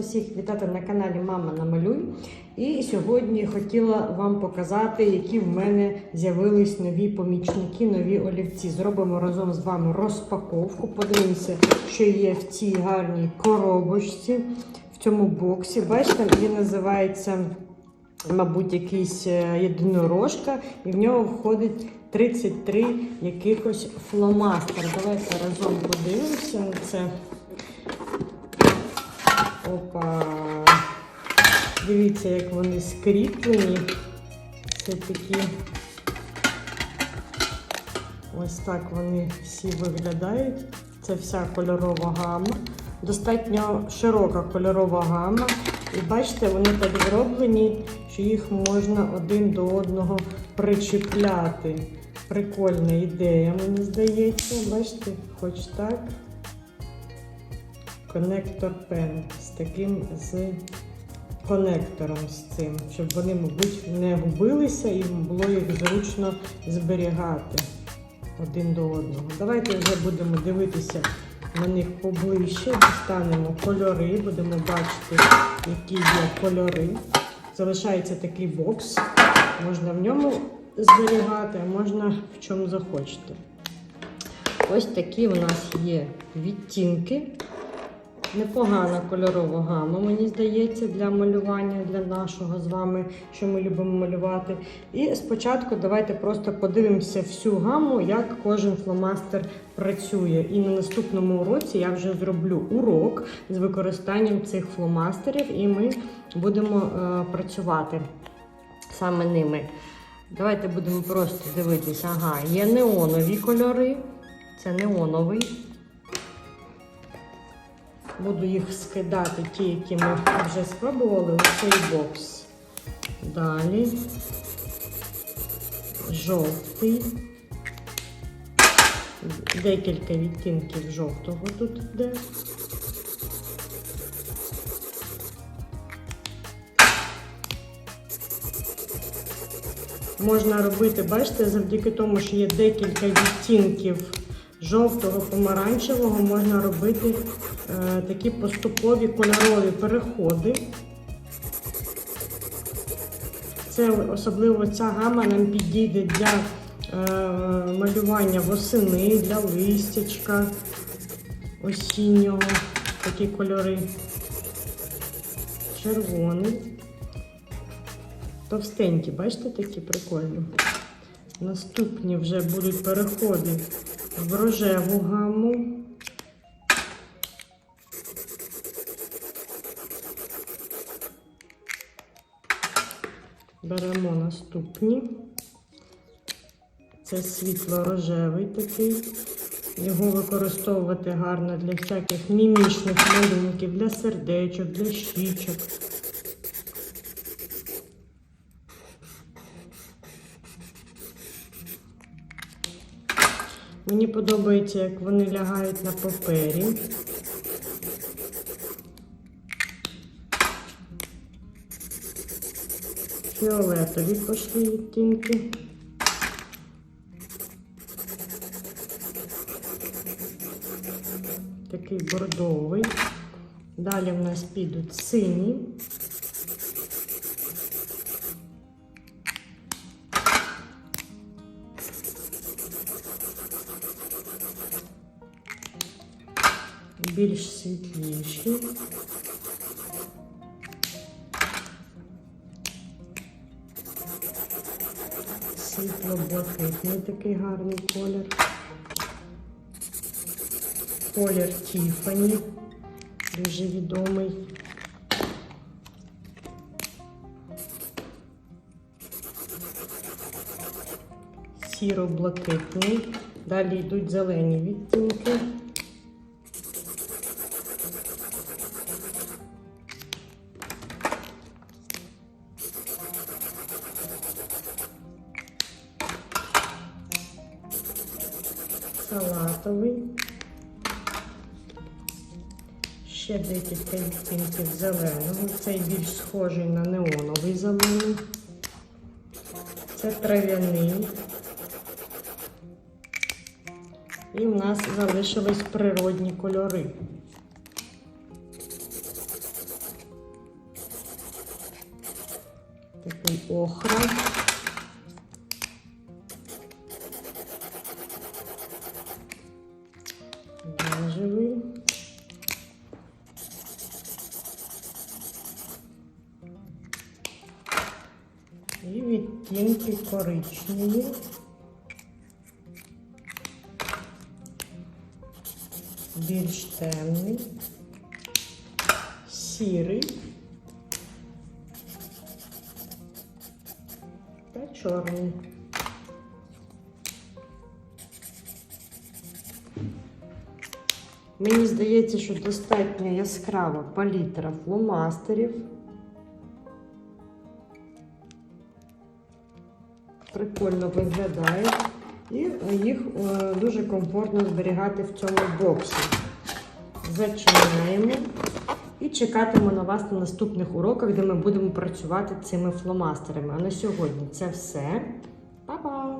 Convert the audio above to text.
всіх вітати на каналі Мама Намалюй. І сьогодні хотіла вам показати, які в мене з'явились нові помічники, нові олівці. Зробимо разом з вами розпаковку. Подивимося, що є в цій гарній коробочці, в цьому боксі. Бачите, він називається, мабуть, якийсь е, єдинорожка, і в нього входить 33 якихось фломастера. Давайте разом подивимося на це. Опа. Дивіться, як вони скріплені. Це такі. Ось так вони всі виглядають. Це вся кольорова гама. Достатньо широка кольорова гама. І бачите, вони так зроблені, що їх можна один до одного причіпляти. Прикольна ідея, мені здається. Бачите, хоч так. Конектор пен з таким з конектором з цим, щоб вони, мабуть, не губилися і було їх зручно зберігати один до одного. Давайте вже будемо дивитися на них поближче, дістанемо кольори, будемо бачити, які є кольори. Залишається такий бокс, можна в ньому зберігати, а можна в чому захочете. Ось такі у нас є відтінки. Непогана кольорова гама, мені здається, для малювання, для нашого з вами, що ми любимо малювати. І спочатку давайте просто подивимося всю гаму, як кожен фломастер працює. І на наступному уроці я вже зроблю урок з використанням цих фломастерів, і ми будемо е, працювати саме ними. Давайте будемо просто дивитися. Ага, є неонові кольори. Це неоновий. Буду їх скидати, ті, які ми вже спробували, у цей бокс. Далі жовтий. Декілька відтінків жовтого тут йде. Можна робити, бачите, завдяки тому, що є декілька відтінків жовтого, помаранчевого, можна робити е, такі поступові кольорові переходи. Це особливо ця гама нам підійде для е, малювання восени, для листячка осіннього. Такі кольори. Червоний. Товстенькі, бачите, такі прикольні. Наступні вже будуть переходи в рожеву гаму. Беремо наступні. Це світло-рожевий такий. Його використовувати гарно для всяких мімічних малюнків, для сердечок, для щічок. Мені подобається, як вони лягають на папері. Фіолетові пошли відтінки. Такий бордовий. Далі в нас підуть сині. Більш світліші. Світло-блакитний такий гарний колір. Колір Тіфані, дуже відомий. Сіро-блакитний. Далі йдуть зелені відтінки. салатовий. Ще декілька відтінків зеленого. Цей більш схожий на неоновий зелений. Це трав'яний. І в нас залишились природні кольори. Такий охра. Бежевий. І відтінки коричневі. Більш темний, сірий та чорний. Мені здається, що достатньо яскрава палітра фломастерів. Прикольно виглядає. І їх е, дуже комфортно зберігати в цьому боксі. Зачиняємо і чекатиму на вас на наступних уроках, де ми будемо працювати цими фломастерами. А на сьогодні це все. Па-па!